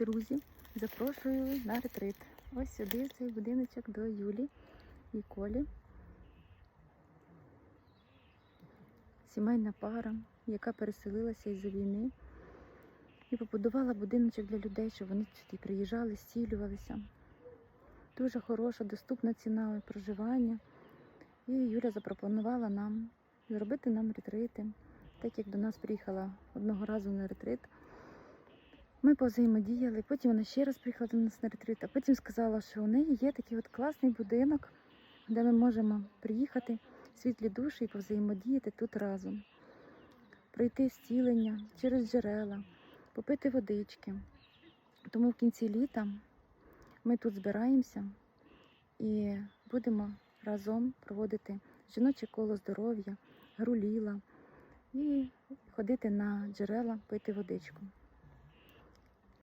Друзі, запрошую на ретрит. Ось сюди, цей будиночок до Юлі і Колі. Сімейна пара, яка переселилася із-за війни і побудувала будиночок для людей, щоб вони сюди приїжджали, зцілювалися. Дуже хороша, доступна ціна проживання. І Юля запропонувала нам зробити нам ретрити. Так як до нас приїхала одного разу на ретрит, ми повзаємодіяли, потім вона ще раз приїхала до нас на ретрит, а потім сказала, що у неї є такий от класний будинок, де ми можемо приїхати світлі душі і повзаємодіяти тут разом, пройти зцілення через джерела, попити водички. Тому в кінці літа ми тут збираємося і будемо разом проводити жіноче коло здоров'я, гру ліла і ходити на джерела, пити водичку.